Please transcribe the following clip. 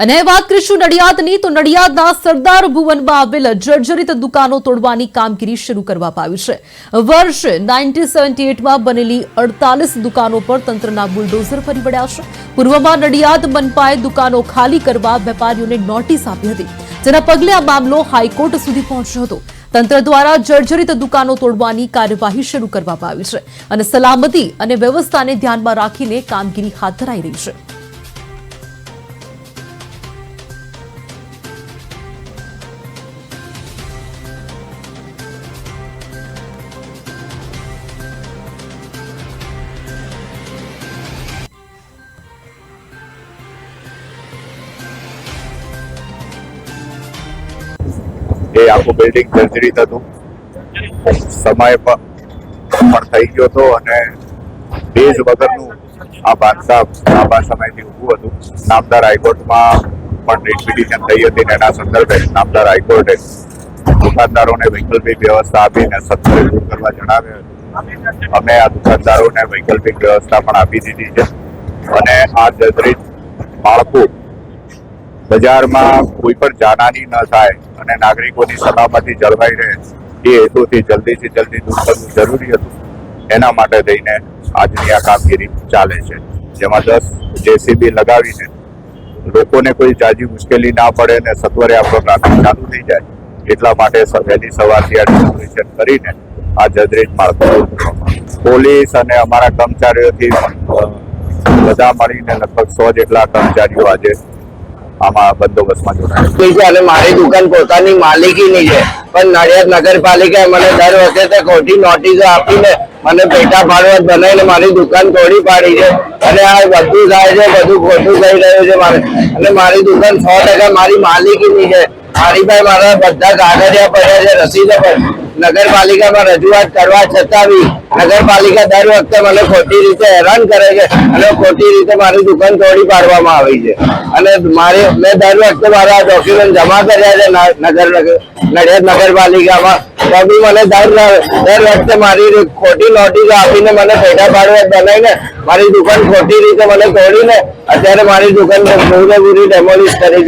અને વાત કરીશું નડિયાદની, તો નડિયાદના સરદાર ભુવનમાં આવેલ જર્જરિત દુકાનો તોડવાની કામગીરી શરૂ કરવામાં આવી છે. વર્ષ નાઇન્ટીન સેવન્ટી એટમાં બનેલી અડતાલીસ દુકાનો પર તંત્રના બુલડોઝર ફરી વળ્યા છે. પૂર્વમાં નડિયાદ મનપાએ દુકાનો ખાલી કરવા વેપારીઓને નોટિસ આપી હતી, જેના પગલે આ મામલો હાઈકોર્ટ સુધી પહોંચ્યો હતો. તંત્ર દ્વારા જર્જરિત દુકાનો તોડવાની કાર્યવાહી શરૂ કરવામાં આવી છે અને સલામતી અને વ્યવસ્થાને ધ્યાનમાં રાખીને કામગીરી હાથ ધરાઈ રહી છે. એ આખું બિલ્ડિંગ જર્જરિત હતું. સમય પણ થઈ ગયો હતો અને બેઝ વગરનું આ બાંધકામ લાંબા સમયથી ઊભું હતું. નામદાર હાઈકોર્ટમાં પણ રીટ થઈ હતી એના સંદર્ભે નામદાર હાઈકોર્ટે દુકાનદારોને વૈકલ્પિક વ્યવસ્થા આપીને સત્વરે દૂર કરવા જણાવ્યું અમે આ દુકાનદારોને વૈકલ્પિક વ્યવસ્થા પણ આપી દીધી છે. અને આ જર્જરિત માળખું બજારમાં કોઈ પણ જાનહાની ન થાય અને નાગરિકોની સલામતી જળવાઈ રહે, એ હેતુથી જલ્દીથી જલ્દી દૂર કરવું જરૂરી હતું. એના માટે થઈને આજની આ કામગીરી ચાલે છે. જેમાં દસ જેસીબી લગાવીને લોકોને કોઈ જાજી મુશ્કેલી ના પડે અને સત્વરે આપણો ટ્રાફિક ચાલુ થઈ જાય, એટલા માટે વહેલી સવારથી આ ડેમોલિશન કરીને આ જર્જરિત માળખું પોલીસ અને અમારા કર્મચારીઓથી બધા મળીને લગભગ સો જેટલા કર્મચારીઓ આજે આમાં બંદોબસ્તમાં જોડાયા. અને મારી દુકાન પોતાની માલિકીની છે. પણ નડિયાદ નગરપાલિકાએ મને દર વખતે ખોટી નોટિસો આપીને મને પેટા ભાડવત બનાવીને મારી દુકાન તોડી પાડી છે. અને આ બધું થાય છે, બધું ખોટું થઈ રહ્યું છે મારે. અને મારી દુકાન સો ટકા મારી માલિકીની છે. મારી પાસે મારા બધા કાગળિયા પડ્યા છે રસીદો પણ નગરપાલિકામાં રજૂઆત કરવા છતાં બી નગરપાલિકા દર વખતે મને ખોટી રીતે હેરાન કરે છે અને ખોટી રીતે મારી દુકાન તોડી પાડવામાં આવી છે. અને મારે, મેં દર વખતે મારા ડોક્યુમેન્ટ જમા કર્યા છે નગર નડિયાદ નગરપાલિકામાં. તો બી મને દર દર વખતે મારી ખોટી નોટિસ આપીને મને પેટા પાડવા બનાવીને મારી દુકાન ખોટી રીતે મને તોડીને અત્યારે મારી દુકાન પૂરેપૂરી ડેમોલિશ કરી દીધી